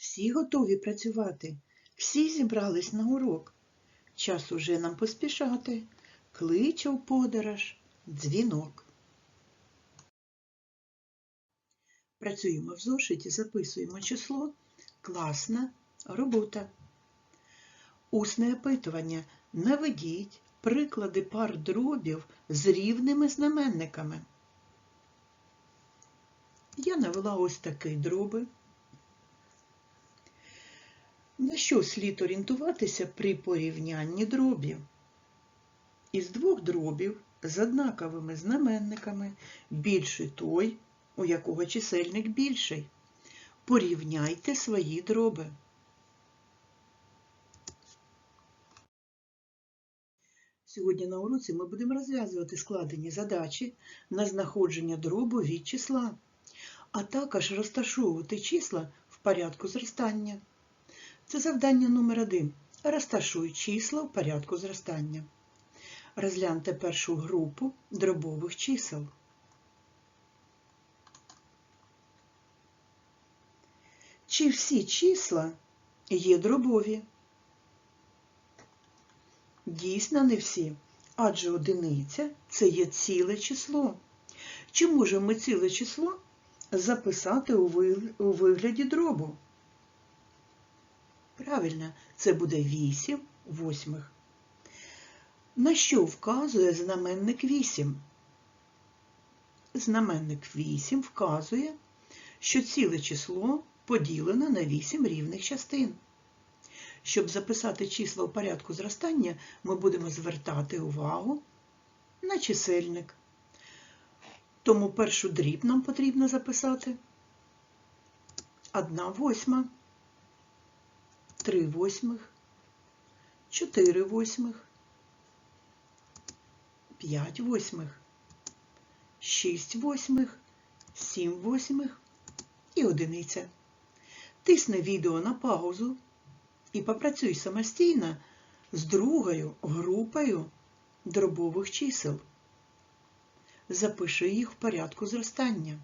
Всі готові працювати, всі зібрались на урок. Час уже нам поспішати. Кличе в подорож дзвінок. Працюємо в зошиті, записуємо число. Класна робота. Усне опитування. Наведіть приклади пар дробів з рівними знаменниками. Я навела ось такий дроби. На що слід орієнтуватися при порівнянні дробів? Із двох дробів з однаковими знаменниками більший той, у якого чисельник більший. Порівняйте свої дроби. Сьогодні на уроці ми будемо розв'язувати складені задачі на знаходження дробу від числа, а також розташовувати числа в порядку зростання. Це завдання номер один. Розташуй числа в порядку зростання. Розгляньте першу групу дробових чисел. Чи всі числа є дробові? Дійсно, не всі, адже одиниця це є ціле число. Чи можемо ми ціле число записати у вигляді дробу? Правильно, це буде 8 восьмих. На що вказує знаменник 8? Знаменник 8 вказує, що ціле число поділено на 8 рівних частин. Щоб записати числа у порядку зростання, ми будемо звертати увагу на чисельник. Тому першу дріб нам потрібно записати 1 восьма, 3 восьмих, 4 восьмих, 5 восьмих, 6 восьмих, 7 восьмих і одиниця. Тисни відео на паузу і попрацюй самостійно з другою групою дробових чисел. Запиши їх в порядку зростання.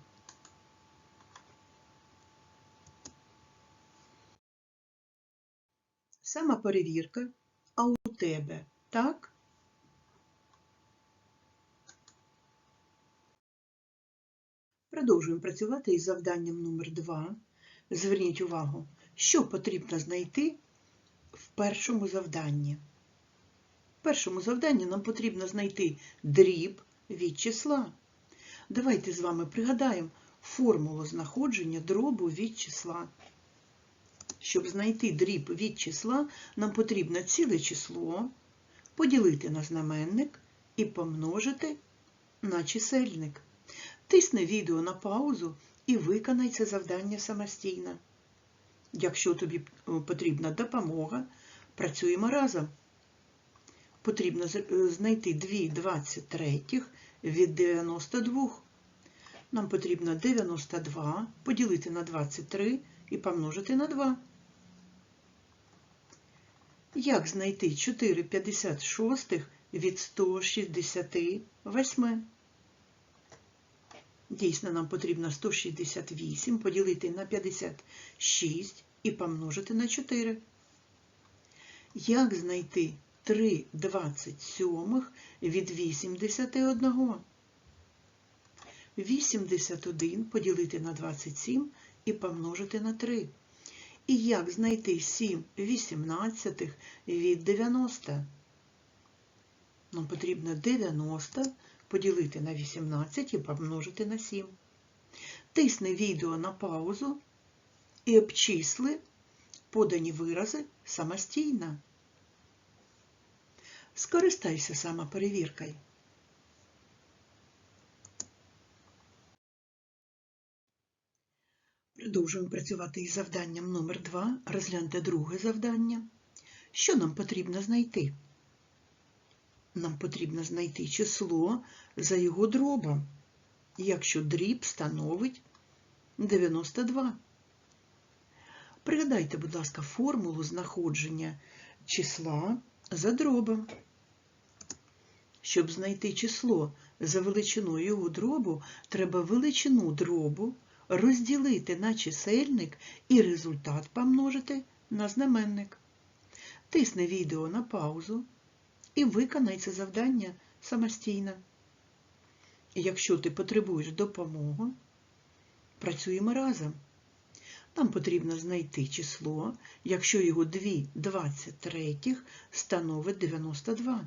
Сама перевірка, а у тебе так? Продовжуємо працювати із завданням номер 2. Зверніть увагу, що потрібно знайти в першому завданні. В першому завданні нам потрібно знайти дріб від числа. Давайте з вами пригадаємо формулу знаходження дробу від числа. Щоб знайти дріб від числа, нам потрібно ціле число поділити на знаменник і помножити на чисельник. Тисни відео на паузу і виконай це завдання самостійно. Якщо тобі е, потрібна допомога, працюємо разом. Потрібно е, знайти 2 23 від 92. Нам потрібно 92 поділити на 23 і помножити на 2. Як знайти 4 56 від 168? Дійсно, нам потрібно 168 поділити на 56 і помножити на 4. Як знайти 3 27 від 81? 81 поділити на 27 і помножити на 3. І як знайти 7 18 від 90? Нам потрібно 90 поділити на 18 і помножити на 7. Тисни відео на паузу і обчисли подані вирази самостійно. Скористайся самоперевіркою. Продовжуємо працювати із завданням номер 2 Розгляньте друге завдання. Що нам потрібно знайти? Нам потрібно знайти число за його дробом, якщо дріб становить 92. Пригадайте, будь ласка, формулу знаходження числа за дробом. Щоб знайти число за величиною його дробу, треба величину дробу розділити на чисельник і результат помножити на знаменник. Тисни відео на паузу і виконай це завдання самостійно. Якщо ти потребуєш допомоги, працюємо разом. Нам потрібно знайти число, якщо його 2 23 становить 92.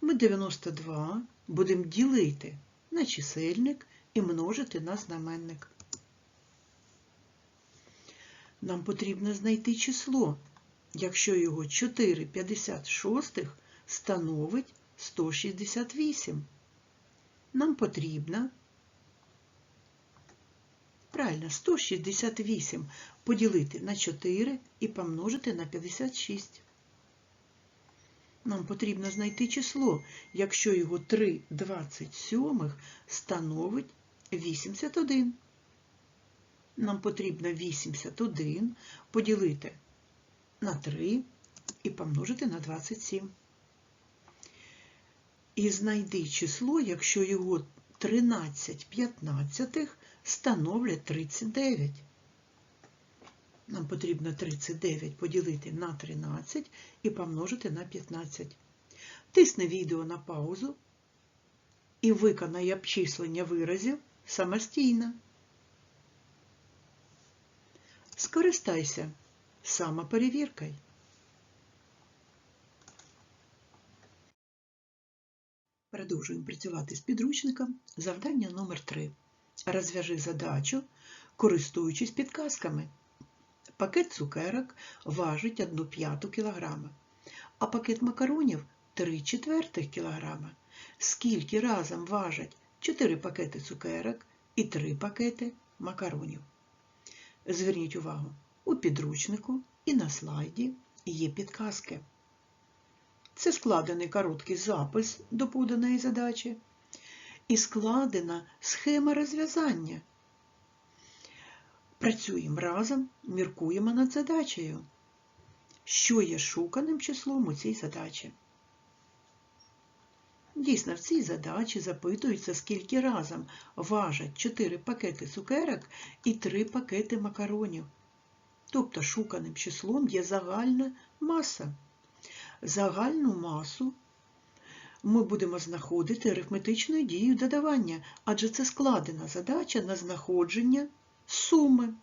Ми 92 будемо ділити на чисельник і множити на знаменник. Нам потрібно знайти число, якщо його 4 56 становить 168. Нам потрібно Правильно, 168 поділити на 4 і помножити на 56. Нам потрібно знайти число, якщо його 3 27 становить 81. Нам потрібно 81 поділити на 3 і помножити на 27. І знайди число, якщо його 13 п'ятнадцятих становлять 39. Нам потрібно 39 поділити на 13 і помножити на 15. Тисни відео на паузу і виконай обчислення виразів самостійно. Скористайся самоперевіркою. Продовжуємо працювати з підручником. Завдання номер 3. Розв'яжи задачу, користуючись підказками. Пакет цукерок важить 1 п'яту кілограма, а пакет макаронів 3 четвертих кілограма. Скільки разом важать 4 пакети цукерок і 3 пакети макаронів? Зверніть увагу, у підручнику і на слайді є підказки. Це складений короткий запис до поданої задачі і складена схема розв'язання. Працюємо разом, міркуємо над задачею. Що є шуканим числом у цій задачі? Дійсно, в цій задачі запитується, скільки разом важать 4 пакети цукерок і 3 пакети макаронів. Тобто шуканим числом є загальна маса. Загальну масу ми будемо знаходити арифметичною дією додавання, адже це складена задача на знаходження суми.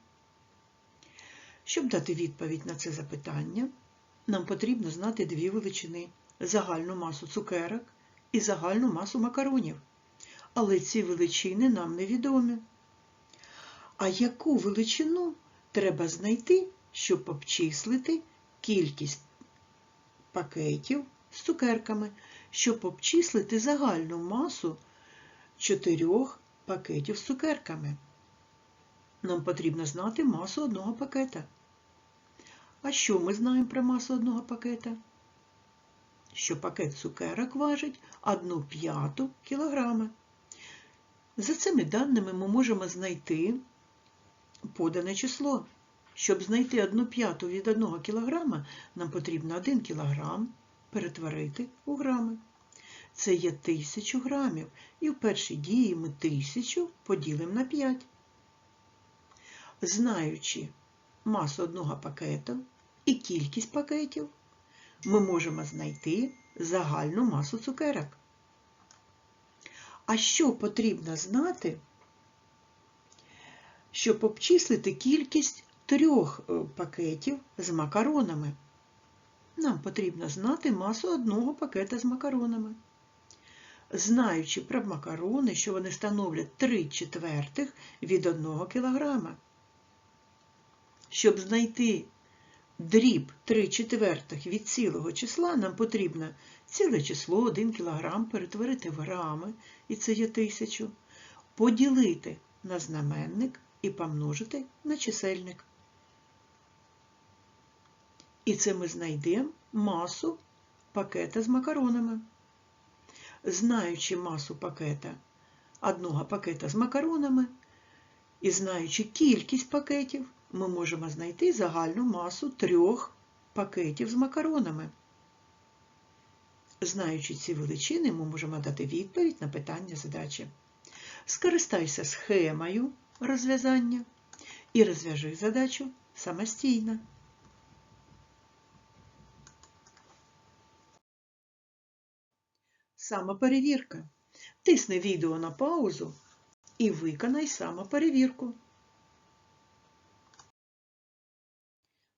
Щоб дати відповідь на це запитання, нам потрібно знати дві величини загальну масу цукерок і загальну масу макаронів. Але ці величини нам невідомі. А яку величину треба знайти, щоб обчислити кількість пакетів з цукерками, щоб обчислити загальну масу чотирьох пакетів з цукерками. Нам потрібно знати масу одного пакета. А що ми знаємо про масу одного пакета? Що пакет цукерок важить 1 п'яту кілограма. За цими даними ми можемо знайти подане число. Щоб знайти 1 п'яту від 1 кг, нам потрібно 1 кг перетворити у грами. Це є 1000 грамів. І в першій дії ми 1000 поділимо на 5. Знаючи масу одного пакету і кількість пакетів, ми можемо знайти загальну масу цукерок. А що потрібно знати, щоб обчислити кількість трьох е, пакетів з макаронами? Нам потрібно знати масу одного пакета з макаронами. Знаючи про макарони, що вони становлять 3 четвертих від 1 кг. Щоб знайти дріб 3 четвертих від цілого числа, нам потрібно ціле число 1 кг перетворити в грами, і це є 1000, поділити на знаменник і помножити на чисельник. І це ми знайдемо масу пакета з макаронами. Знаючи масу пакета одного пакета з макаронами і знаючи кількість пакетів, ми можемо знайти загальну масу трьох пакетів з макаронами. Знаючи ці величини, ми можемо дати відповідь на питання задачі. Скористайся схемою розв'язання і розв'яжи задачу самостійно. Самоперевірка. Тисни відео на паузу і виконай самоперевірку.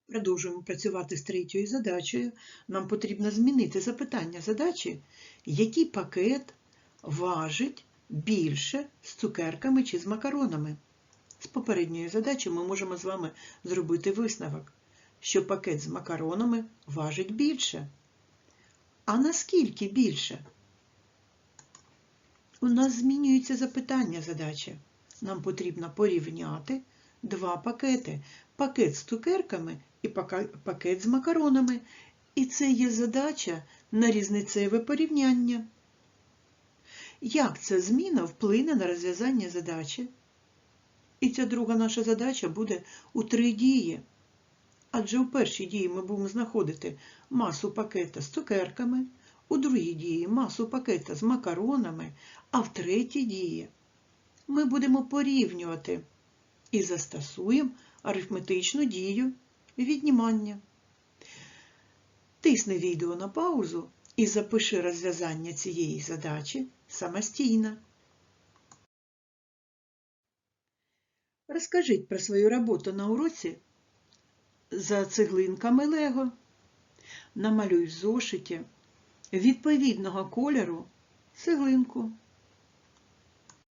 Продовжуємо працювати з третьою задачею. Нам потрібно змінити запитання задачі, який пакет важить більше з цукерками чи з макаронами. З попередньої задачі ми можемо з вами зробити висновок, що пакет з макаронами важить більше. А наскільки більше? У нас змінюється запитання задачі. Нам потрібно порівняти два пакети. Пакет з цукерками і пакет з макаронами. І це є задача на різницеве порівняння. Як ця зміна вплине на розв'язання задачі? І ця друга наша задача буде у три дії. Адже у першій дії ми будемо знаходити масу пакета з цукерками, у другій дії масу пакета з макаронами, а в третій дії ми будемо порівнювати і застосуємо арифметичну дію віднімання. Тисни відео на паузу і запиши розв'язання цієї задачі самостійно. Розкажіть про свою роботу на уроці за цеглинками Лего. Намалюй в зошиті відповідного кольору цеглинку.